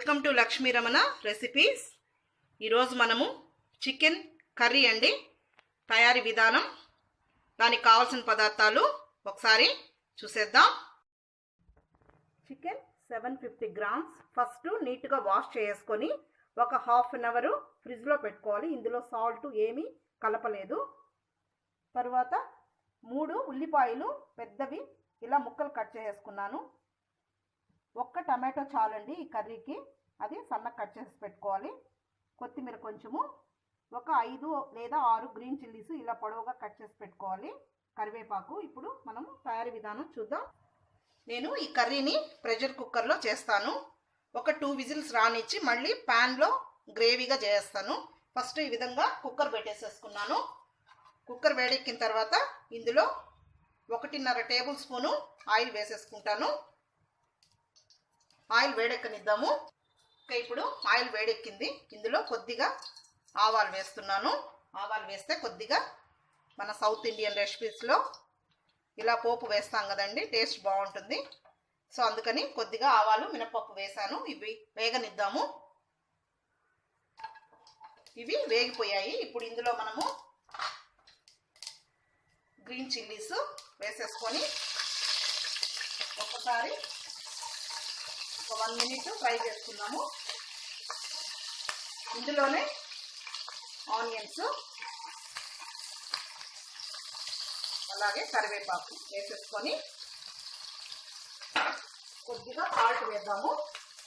Welcome to Lakshmi Ramana recipes ఈరోజు మనము chicken curry అండి. తయారీ విధానం దానికి కావాల్సిన పదార్థాలు ఒకసారి చూసేద్దాం. Chicken seven fifty grams. First నీట్గా వాష్ చేసుకొని ఒక హాఫ్ అన్ అవర్ ఫ్రిడ్జ్లో పెట్టుకోవాలి. ఇందులో సాల్ట్ ఏమీ కలపలేదు. తర్వాత మూడు ఉల్లిపాయలు పెద్దవి ఇలా ముక్కలు కట్ చేసుకున్నాను. ఒక్క టమాటో చాలండి ఈ కర్రీకి. అది సన్నగా కట్ చేసి పెట్టుకోవాలి. కొత్తిమీర కొంచెము ఒక ఐదు లేదా ఆరు గ్రీన్ చిల్లీస్ ఇలా పొడవుగా కట్ చేసి పెట్టుకోవాలి. కరివేపాకు ఇప్పుడు మనం తయారీ విధానం చూద్దాం. నేను ఈ కర్రీని ప్రెషర్ కుక్కర్లో చేస్తాను. ఒక టూ విజిల్స్ రానిచ్చి మళ్ళీ ప్యాన్లో గ్రేవీగా చేస్తాను. ఫస్ట్ ఈ విధంగా కుక్కర్ పెట్టేసేసుకున్నాను. కుక్కర్ వేడెక్కిన తర్వాత ఇందులో ఒకటిన్నర టేబుల్ స్పూను ఆయిల్ వేసేసుకుంటాను. ఆయిల్ వేడెక్కనిద్దాము. ఇంకా ఇప్పుడు ఆయిల్ వేడెక్కింది. ఇందులో కొద్దిగా ఆవాలు వేస్తున్నాను. ఆవాలు వేస్తే కొద్దిగా మన సౌత్ ఇండియన్ రెసిపీస్లో ఇలా పోపు వేస్తాం కదండి టేస్ట్ బాగుంటుంది. సో అందుకని కొద్దిగా ఆవాలు మినపప్పు వేసాను ఇవి వేగనిద్దాము. ఇవి వేగిపోయాయి. ఇప్పుడు ఇందులో మనము గ్రీన్ చిల్లీస్ వేసేసుకొని ఒక్కసారి ఒక వన్ మినిట్ ఫ్రై చేసుకున్నాము. ఇందులోనే ఆనియన్స్ అలాగే కరివేపాకు వేసేసుకొని కొద్దిగా సాల్ట్ వేద్దాము.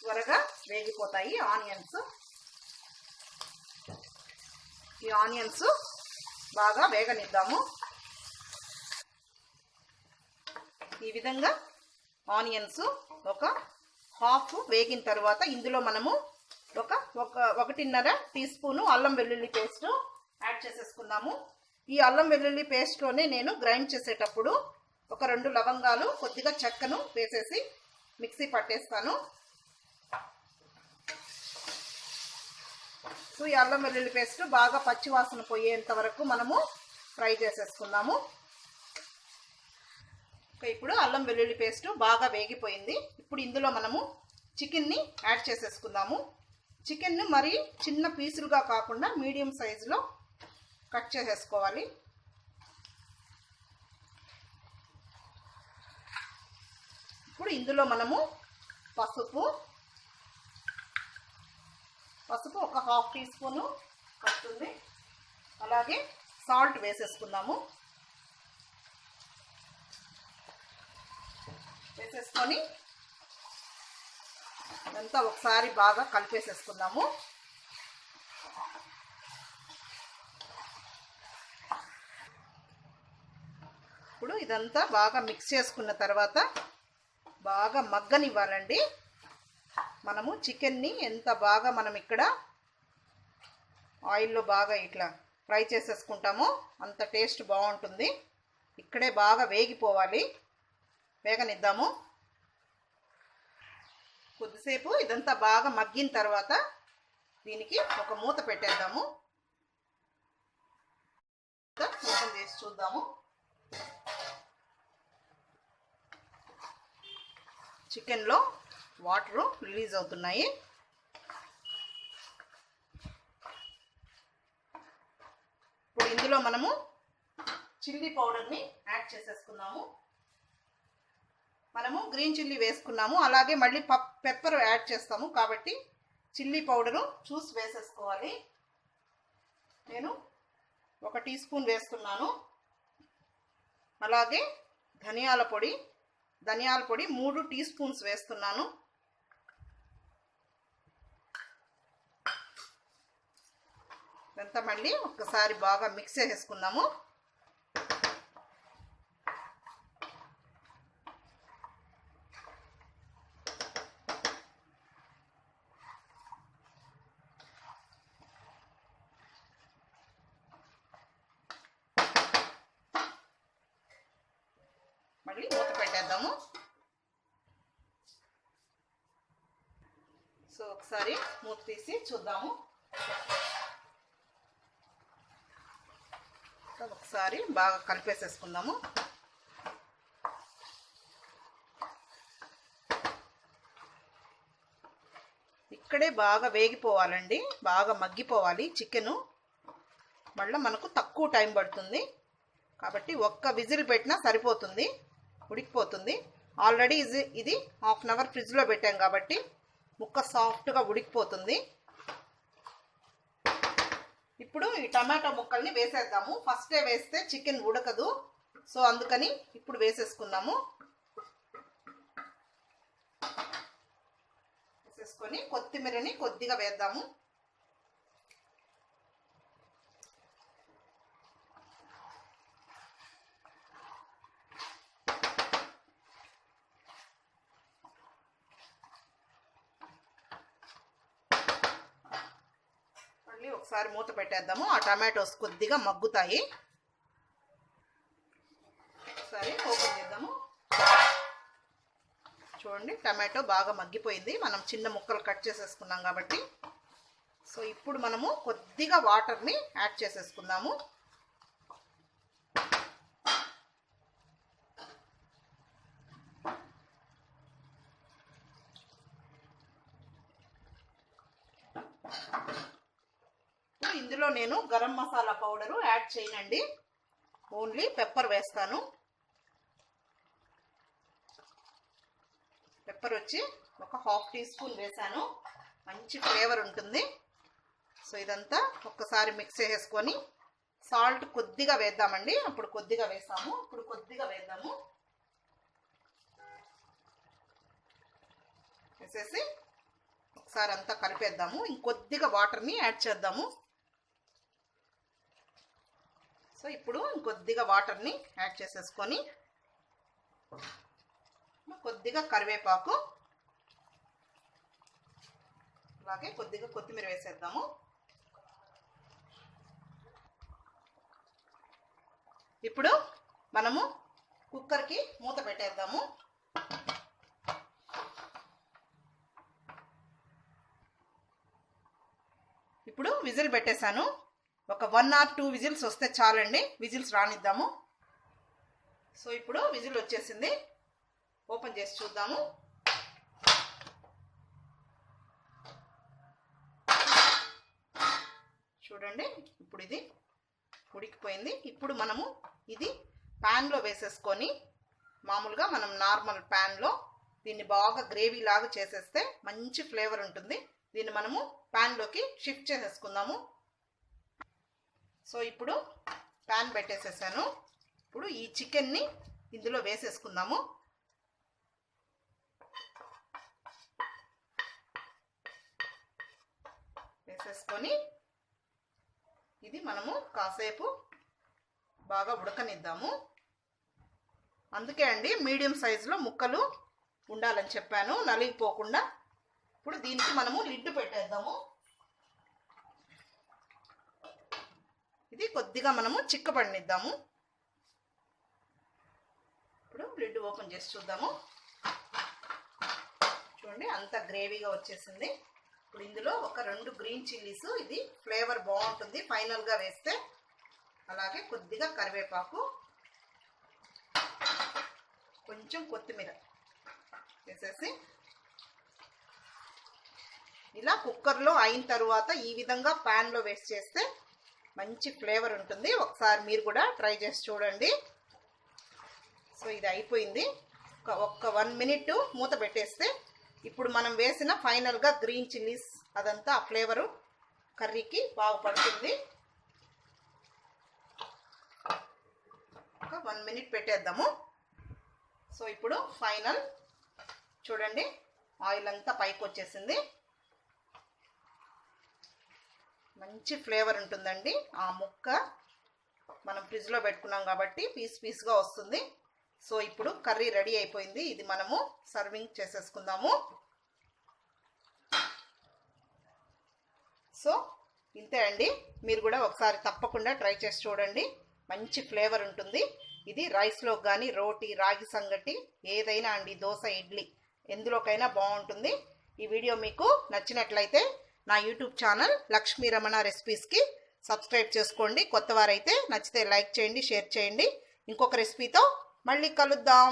త్వరగా వేగిపోతాయి ఆనియన్స్. ఈ ఆనియన్స్ బాగా వేగనిద్దాము. ఈ విధంగా ఆనియన్స్ ఒక హాఫ్ వేగిన తర్వాత ఇందులో మనము ఒక ఒక ఒకటిన్నర టీ స్పూను అల్లం వెల్లుల్లి పేస్ట్ యాడ్ చేసేసుకుందాము. ఈ అల్లం వెల్లుల్లి పేస్ట్లోనే నేను గ్రైండ్ చేసేటప్పుడు ఒక రెండు లవంగాలు కొద్దిగా చెక్కను వేసేసి మిక్సీ పట్టేస్తాను. సో ఈ అల్లం వెల్లుల్లి పేస్ట్ బాగా పచ్చివాసన పోయేంత వరకు మనము ఫ్రై చేసేసుకుందాము. ఇప్పుడు అల్లం వెల్లుల్లి పేస్ట్ బాగా వేగిపోయింది. ఇప్పుడు ఇందులో మనము చికెన్ని యాడ్ చేసేసుకుందాము. చికెన్ను మరి చిన్న పీసులుగా కాకుండా మీడియం సైజులో కట్ చేసేసుకోవాలి. ఇప్పుడు ఇందులో మనము పసుపు పసుపు ఒక హాఫ్ టీ స్పూను వస్తుంది అలాగే సాల్ట్ వేసేసుకుందాము. వేసేసుకొని ఇదంతా ఒకసారి బాగా కలిపేసేసుకున్నాము. ఇప్పుడు ఇదంతా బాగా మిక్స్ చేసుకున్న తర్వాత బాగా మగ్గనివ్వాలండి. మనము చికెన్ని ఎంత బాగా మనం ఇక్కడ ఆయిల్లో బాగా ఇట్లా ఫ్రై చేసేసుకుంటామో అంత టేస్ట్ బాగుంటుంది. ఇక్కడే బాగా వేగిపోవాలి. వేగనిద్దాము కొద్దిసేపు ఇదంతా బాగా మగ్గిన తర్వాత దీనికి ఒక మూత పెట్టేద్దాము. మూతం చేసి చూద్దాము. చికెన్లో వాటరు రిలీజ్ అవుతున్నాయి. ఇప్పుడు ఇందులో మనము చిల్లీ పౌడర్ని యాడ్ చేసేసుకుందాము. మనము గ్రీన్ చిల్లీ వేసుకున్నాము. అలాగే మళ్ళీ పప్ పెప్పర్ యాడ్ చేస్తాము. కాబట్టి చిల్లీ పౌడరు చూసి వేసేసుకోవాలి. నేను ఒక టీ స్పూన్ వేస్తున్నాను. అలాగే ధనియాల పొడి ధనియాల పొడి మూడు టీ స్పూన్స్ వేస్తున్నాను. ఇదంతా మళ్ళీ ఒక్కసారి బాగా మిక్స్ చేసుకుందాము మళ్ళీ మూత పెట్టేద్దాము. సో ఒకసారి మూత తీసి చూద్దాము. ఒకసారి బాగా కలిపేసేసుకుందాము. ఇక్కడే బాగా వేగిపోవాలండి. బాగా మగ్గిపోవాలి చికెను. మళ్ళీ మనకు తక్కువ టైం పడుతుంది. కాబట్టి ఒక్క విజిల్ పెట్టినా సరిపోతుంది. ఉడికిపోతుంది. ఆల్రెడీ ఇది ఇది హాఫ్ అన్ అవర్ ఫ్రిడ్జ్లో పెట్టాం కాబట్టి ముక్క సాఫ్ట్గా ఉడికిపోతుంది. ఇప్పుడు ఈ టమాటో ముక్కల్ని వేసేద్దాము. ఫస్టే వేస్తే చికెన్ ఉడకదు. సో అందుకని ఇప్పుడు వేసేసుకున్నాము. వేసేసుకొని కొత్తిమీరని కొద్దిగా వేద్దాము మళ్ళీ ఒకసారి మూత పెట్టేద్దాము. ఆ టమాటోస్ కొద్దిగా మగ్గుతాయి. ఒకసారి ఓపెన్ చేద్దాము. చూడండి టమాటో బాగా మగ్గిపోయింది. మనం చిన్న ముక్కలు కట్ చేసేసుకున్నాం కాబట్టి. సో ఇప్పుడు మనము కొద్దిగా వాటర్ని యాడ్ చేసేసుకుందాము ఇందులో నేను గరం మసాలా పౌడరు యాడ్ చేయనండి. ఓన్లీ పెప్పర్ వేస్తాను. పెప్పర్ వచ్చి ఒక హాఫ్ టీ స్పూన్ వేసాను మంచి ఫ్లేవర్ ఉంటుంది. సో ఇదంతా ఒక్కసారి మిక్స్ చేసుకొని సాల్ట్ కొద్దిగా వేద్దామండి. అప్పుడు కొద్దిగా వేసాము ఇప్పుడు కొద్దిగా వేద్దాము. వేసేసి ఒకసారి అంతా కలిపేద్దాము. ఇంకొద్దిగా వాటర్ని యాడ్ చేద్దాము. సో ఇప్పుడు ఇంకొద్దిగా వాటర్ని యాడ్ చేసేసుకొని కొద్దిగా కరివేపాకు అలాగే కొద్దిగా కొత్తిమీర వేసేద్దాము. ఇప్పుడు మనము కుక్కర్కి మూత పెట్టేద్దాము. ఇప్పుడు విజిల్ పెట్టేశాను. ఒక వన్ ఆర్ టూ విజిల్స్ వస్తే చాలండి. విజిల్స్ రానిద్దాము. సో ఇప్పుడు విజిల్ వచ్చేసింది. ఓపెన్ చేసి చూద్దాము. చూడండి ఇప్పుడు ఇది ఉడికిపోయింది. ఇప్పుడు మనము ఇది ప్యాన్లో వేసేసుకొని మామూలుగా మనం నార్మల్ ప్యాన్లో దీన్ని బాగా గ్రేవీ లాగా చేసేస్తే మంచి ఫ్లేవర్ ఉంటుంది. దీన్ని మనము ప్యాన్లోకి షిఫ్ట్ చేసేసుకుందాము. సో ఇప్పుడు ప్యాన్ పెట్టేసేసాను. ఇప్పుడు ఈ చికెన్ని ఇందులో వేసేసుకుందాము. వేసేసుకొని ఇది మనము కాసేపు బాగా ఉడకనిద్దాము. అందుకే అండి మీడియం సైజులో ముక్కలు ఉండాలని చెప్పాను. నలిగిపోకుండా ఇప్పుడు దీనికి మనము లిడ్ పెట్టేద్దాము. ఇది కొద్దిగా మనము చిక్కబడినిద్దాము ఇప్పుడు లిడ్ ఓపెన్ చేసి చూద్దాము. చూడండి అంత గ్రేవీగా వచ్చేసింది. ఇప్పుడు ఇందులో ఒక రెండు గ్రీన్ చిల్లీస్ ఇది ఫ్లేవర్ బాగుంటుంది. ఫైనల్గా వేస్తే అలాగే కొద్దిగా కరివేపాకు కొంచెం కొత్తిమీర వేసేసి ఇలా కుక్కర్లో అయిన తర్వాత ఈ విధంగా ప్యాన్లో వేస్ట్ చేస్తే మంచి ఫ్లేవర్ ఉంటుంది. ఒకసారి మీరు కూడా ట్రై చేసి చూడండి. సో ఇది అయిపోయింది. ఒక ఒక్క వన్ మినిట్ మూత పెట్టేస్తే ఇప్పుడు మనం వేసిన ఫైనల్గా గ్రీన్ చిల్లీస్ అదంతా ఆ ఫ్లేవరు కర్రీకి బాగుపడుతుంది. ఒక వన్ మినిట్ పెట్టేద్దాము. సో ఇప్పుడు ఫైనల్ చూడండి. ఆయిల్ అంతా పైకి వచ్చేసింది. మంచి ఫ్లేవర్ ఉంటుందండి. ఆ ముక్క మనం ఫ్రిడ్జ్లో పెట్టుకున్నాం కాబట్టి పీస్ పీస్గా వస్తుంది. సో ఇప్పుడు కర్రీ రెడీ అయిపోయింది. ఇది మనము సర్వింగ్ చేసేసుకుందాము. సో ఇంతే అండి. మీరు కూడా ఒకసారి తప్పకుండా ట్రై చేసి చూడండి. మంచి ఫ్లేవర్ ఉంటుంది. ఇది రైస్లో కానీ రోటీ రాగి సంగటి ఏదైనా అండి దోశ ఇడ్లీ ఎందులోకైనా బాగుంటుంది. ఈ వీడియో మీకు నచ్చినట్లయితే నా యూట్యూబ్ ఛానల్ లక్ష్మీ రమణ రెసిపీస్కి సబ్స్క్రైబ్ చేసుకోండి. కొత్త వారైతే నచ్చితే లైక్ చేయండి షేర్ చేయండి. ఇంకొక రెసిపీతో మళ్ళీ కలుద్దాం.